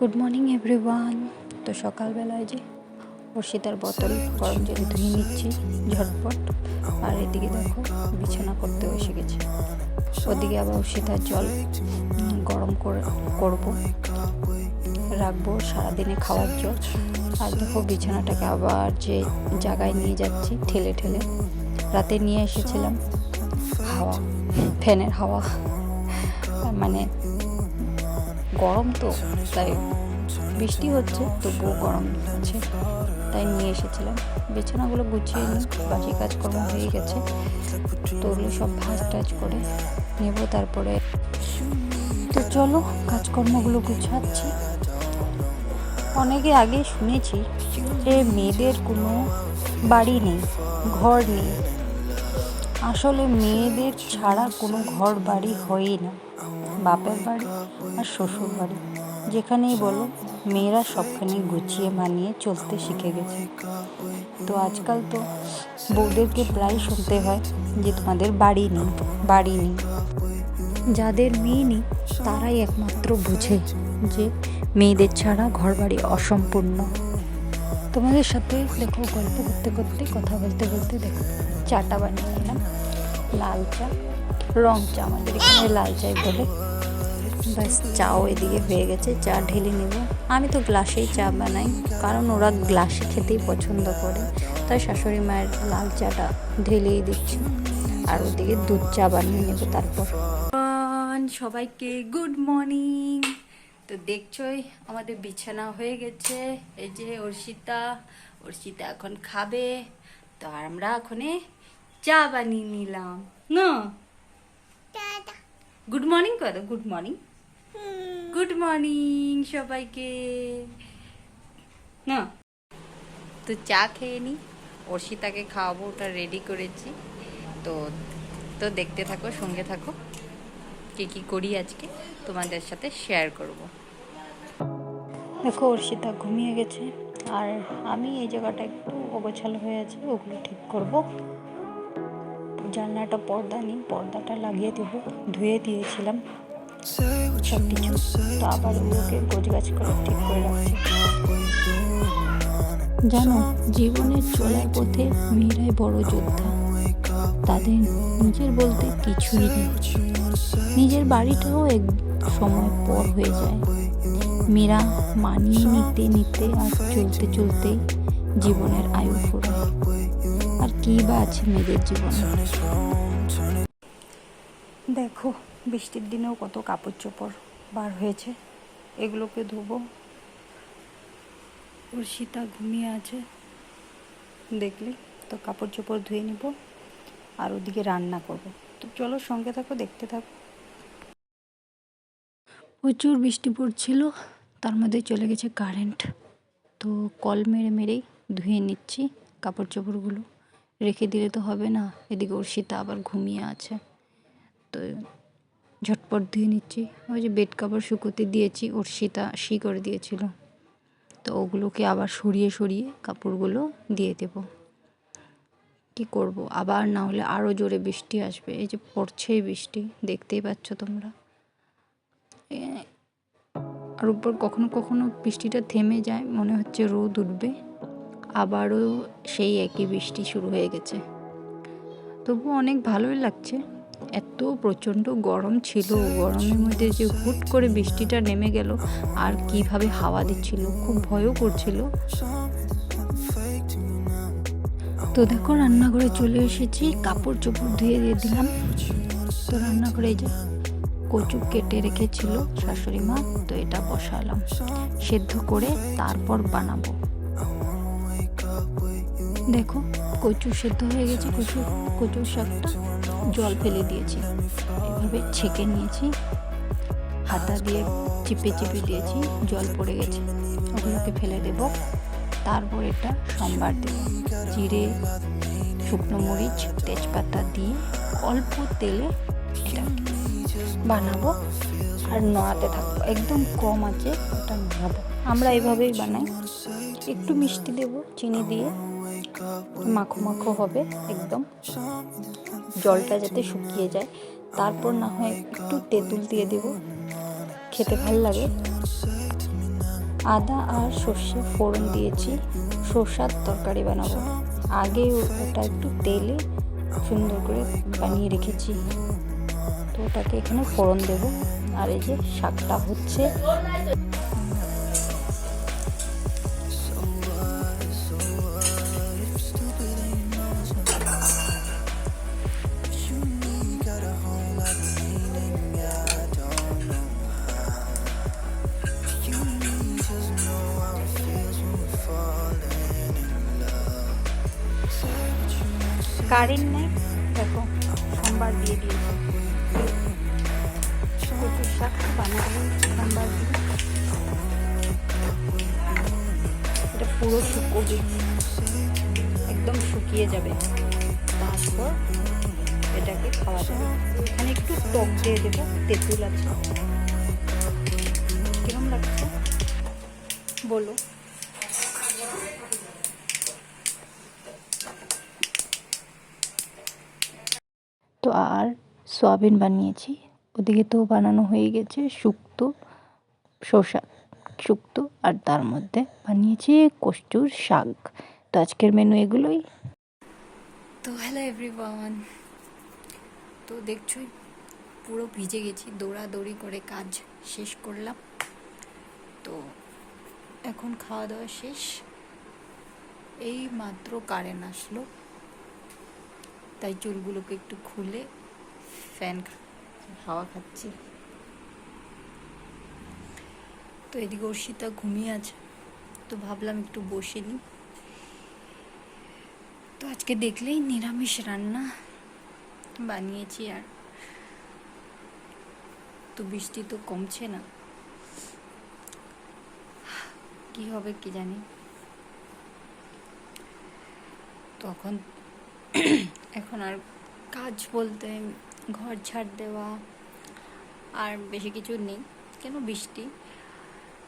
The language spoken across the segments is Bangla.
গুড মর্নিং এভরিওয়ান তো সকালবেলায় যে অর্ষিতার বোতল গরম জল ধুয়ে নিচ্ছি, ঝটপট। আর এদিকে দেখো, বিছানা করতে এসে গেছে। ওদিকে আবার অর্ষিতার জল গরম করে, করব। রাখব সারাদিনে খাওয়ার জল। আর দেখো, বিছানাটাকে আবার যে জায়গায় নিয়ে যাচ্ছি, ঠেলে ঠেলে। রাতে নিয়ে এসেছিলাম হাওয়া, ফ্যানের হাওয়া। মানে গরম তো, তাই বৃষ্টি হচ্ছে, তবুও গরম আছে তাই নিয়ে এসেছিলাম। বিছানাগুলো গুছিয়ে নিই বাকি কাজকর্ম হয়ে গেছে। তো ওগুলো সব ভাজ টাজ করে নেব তারপরে। তো চলো, কাজকর্মগুলো গুছাচ্ছি। অনেকে আগে শুনেছি যে মেয়েদের কোনো বাড়ি নেই, ঘর নেই। আসলে মেয়েদের ছাড়া কোনো ঘর বাড়ি হয়ই না। বাপের বাড়ি আর শ্বশুর বাড়ি। যেখানেই বলো, মেয়েরা সবখানে গুছিয়ে মানিয়ে চলতে শিখে গেছে। তো আজকাল তো বউদেরকে প্রায় শুনতে হয় যে তোমাদের বাড়ি নেই বাড়ি নেই। যাদের মেয়ে নেই, তারাই একমাত্র বুঝে যে মেয়েদের ছাড়া ঘর বাড়ি অসম্পূর্ণ। তোমাদের সাথে দেখো, গল্প করতে করতে, কথা বলতে বলতে দেখো, চাটা বানিয়ে নিলাম, লাল চা রং চা আমাদের এখানে লাল চাই বলে। ব্যাস, চাও এদিকে হয়ে গেছে, চা ঢেলে নেব। আমি তো গ্লাসেই চা বানাই, কারণ ওরা গ্লাসে খেতেই পছন্দ করে। তাই শাশুড়ি মায়ের লাল চাটা ঢেলেই দিচ্ছি। আর ওদিকে দুধ চা বানিয়ে নেব তারপর। সবাইকে গুড মর্নিং। তো দেখছোই, আমাদের বিছানা হয়ে গেছে। এই যে অর্ষিতা অর্ষিতা এখন খাবে। তো আমরা এখনে চা বানিয়ে নিলাম। না? গুড মর্নিং করো গুড মর্নিং গুড মর্নিং সবাইকে। না। তো চা খেয়ে নি। অর্ষিতাকে খাওয়াবো ওটা রেডি করেছি। তো তো দেখতে থাকো সঙ্গে থাকো। কি কি করি আজকে তোমাদের সাথে শেয়ার করব। দেখো অর্ষিতা ঘুমিয়ে গেছে। আর আমি এই জায়গাটা একটু অগোছালো হয়ে আছে ওগুলো ঠিক করব। জানলাটা, পর্দা নেই, পর্দাটা লাগিয়ে দেব, ধুয়ে দিয়েছিলাম। সব কিছু। তো আবার ওগুলোকে গোছগাছ করে ঠিক করে রাখছি। জানো, জীবনের চলার পথে মেয়েরাই বড় যোদ্ধা। তাদের নিজের বলতে কিছুই নেই। নিজের বাড়িটাও এক সময় পর হয়ে যায়। মেয়েরা মানিয়ে নিতে নিতে আর চলতে চলতে জীবনের আয়ু ফুরায়। আর কি বা আছে মেয়েদের জীবনে? দেখো, বৃষ্টির দিনেও কত কাপড় চোপড় বার হয়েছে। এগুলোকে ধোবো। সীতা ঘুমিয়ে আছে। দেখলি তো কাপড় চোপড় ধুয়ে নিব আর ওদিকে রান্না করব। তো চলো সঙ্গে থাকো, দেখতে থাকো। প্রচুর বৃষ্টি পড়ছিল, তার মধ্যে চলে গেছে কারেন্ট তো কল মেরে মেরেই ধুয়ে নিচ্ছি কাপড় চোপড়গুলো। রেখে দিলে তো হবে না। এদিকে অর্ষিতা আবার ঘুমিয়ে আছে। তো ঝটপট ধুয়ে নিচ্ছি। ওই যে বেড কাপড় শুকোতে দিয়েছি, অর্ষিতা শি করে দিয়েছিল। তো ওগুলোকে আবার সরিয়ে সরিয়ে কাপড়গুলো দিয়ে দেব। কি করব? আবার না হলে আরও জোরে বৃষ্টি আসবে। এই যে পড়ছেই বৃষ্টি, দেখতেই পাচ্ছ তোমরা। আর উপর কখনো কখনো বৃষ্টিটা থেমে যায়, মনে হচ্ছে রোদ উঠবে। আবারও সেই একই বৃষ্টি শুরু হয়ে গেছে। তবু অনেক ভালোই লাগছে। এত প্রচণ্ড গরম ছিল। গরমের মধ্যে যে হুট করে বৃষ্টিটা নেমে গেল, আর কীভাবে হাওয়া দিচ্ছিল, খুব ভয়ও করছিল। তো দেখো, রান্নাঘরে চলে এসেছি। কাপড় চোপড় ধুয়ে দিয়ে দিলাম। তো রান্নাঘরে যে কচু কেটে রেখেছিল শাশুড়ি মা তো এটা বসালাম। সেদ্ধ করে তারপর বানাবো। দেখো কচু সেদ্ধ হয়ে গেছে কচু কচুর শাকটা। জল ফেলে দিয়েছি। এভাবে ছেঁকে নিয়েছি। হাতা দিয়ে চিপে চিপে দিয়েছি। জল পড়ে গেছে। ওগুলোকে ফেলে দেব। তারপর এটা সম্বার দেব। জিরে, শুকনো মরিচ, তেজপাতা দিয়ে অল্প তেলে এটা বানাবো। আর নড়াতে থাকব। একদম কম আছে, ওটা নড়াবো আমরা এভাবেই বানাই। একটু মিষ্টি দেব, চিনি দিয়ে। মাখো মাখো হবে একদম। জলটা যাতে শুকিয়ে যায়। তারপর না হয় একটু তেঁতুল দিয়ে দেব। খেতে ভালো লাগে। আদা আর সর্ষে ফোড়ন দিয়েছি। সর্ষার তরকারি বানাবো। আগে ওটা একটু তেলে সুন্দর করে বানিয়ে রেখেছি। তো ওটাকে এখানে ফোড়ন দেব। আর এই যে শাকটা হচ্ছে কারেন্ট নেই। দেখো, সোমবার দিয়ে দিয়েছে। কচুর শাক বানাবো এটা পুরো শুকোবে। একদম শুকিয়ে যাবে। তারপর এটাকে খাওয়া যাবে। এখানে একটু টক দিয়ে দেবো, তেঁতুল আছে। কিরম লাগছে? বলো। তো আর সয়াবিন বানিয়েছি। ওদিকে তো বানানো হয়ে গেছে শুক্তো, শসা শুক্তো আর তার মধ্যে বানিয়েছি কচুর শাক। তো আজকের মেনু এগুলোই। তো হ্যালো এভরিওয়ান তো দেখছোই পুরো ভিজে গেছি, দৌড়াদৌড়ি করে কাজ শেষ করলাম। তো এখন খাওয়া দাওয়া শেষ। এই মাত্র কারেন্ট আসলো। তাই চুলগুলোকে একটু খুলে ফ্যান হাওয়া খাচ্ছি। তো এদিকে অর্ষিতা ঘুমিয়ে আছে। তো ভাবলাম একটু বসে নিই। তো আজকে দেখলেই নিরামিষ রান্না বানিয়েছি আর। তো বৃষ্টি তো কমছে না। কি হবে কি জানি? তখন এখন আর কাজ বলতে ঘর ঝাড় দেওয়া আর বেশি কিছু নেই। কেন বৃষ্টি?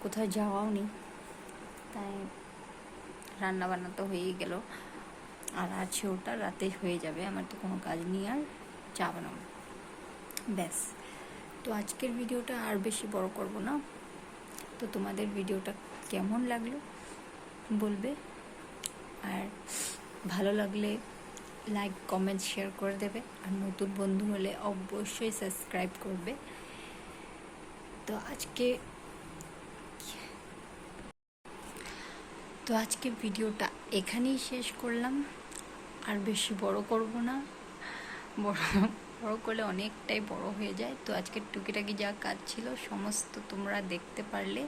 কোথাও যাওয়াও নেই। তাই রান্না বান্না তো হয়েই গেল। আর আছে ওটা রাতে হয়ে যাবে, আমার তো কোনো কাজ নেই আর চা বানাবো। ব্যাস। তো আজকের ভিডিওটা আর বেশি বড় করব না। তো তোমাদের ভিডিওটা কেমন লাগল বলবে? আর ভালো লাগলে লাইক কমেন্ট শেয়ার করে দেবে। আর নতুন বন্ধু হলে অবশ্যই সাবস্ক্রাইব করবে। তো আজকে তো আজকে ভিডিওটা এখানেই শেষ করলাম। আর বেশি বড় করব না। বড় বড় করলে অনেকটাই বড় হয়ে যায়। তো আজকের টুকিটাকি যা কাজ ছিল, সমস্ত তোমরা দেখতে পারলে।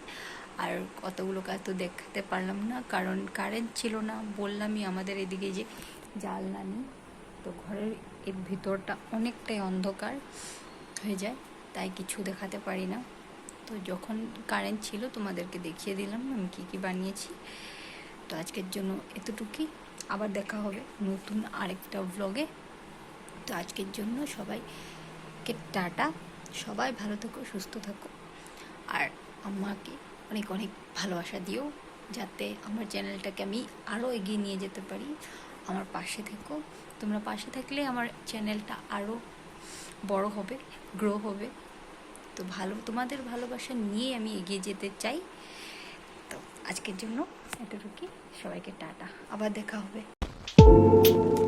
আর কতগুলো কাজ তো দেখতে পারলাম না। কারণ কারেন্ট ছিল না। বললামই আমাদের এদিকে যে জানলা নেই। তো ঘরের এর ভিতরটা অনেকটাই অন্ধকার হয়ে যায়, তাই কিছু দেখাতে পারি না। তো যখন কারেন্ট ছিল তোমাদেরকে দেখিয়ে দিলাম আমি কী কী বানিয়েছি। তো আজকের জন্য এতটুকুই। আবার দেখা হবে নতুন আরেকটা ব্লগে তো আজকের জন্য সবাইকে টাটা। সবাই ভালো থাকো, সুস্থ থাকো। আর আমাকে অনেক অনেক ভালোবাসা দিও, যাতে আমার চ্যানেলটাকে আমি আরও এগিয়ে নিয়ে যেতে পারি। আমার পাশে থেকো। তোমরা পাশে থাকলে আমার চ্যানেলটা আরও বড় হবে গ্রো হবে। তো ভালো, তোমাদের ভালোবাসা নিয়ে আমি এগিয়ে যেতে চাই। তো আজকের জন্য এতটুকুই। সবাইকে টাটা। আবার দেখা হবে।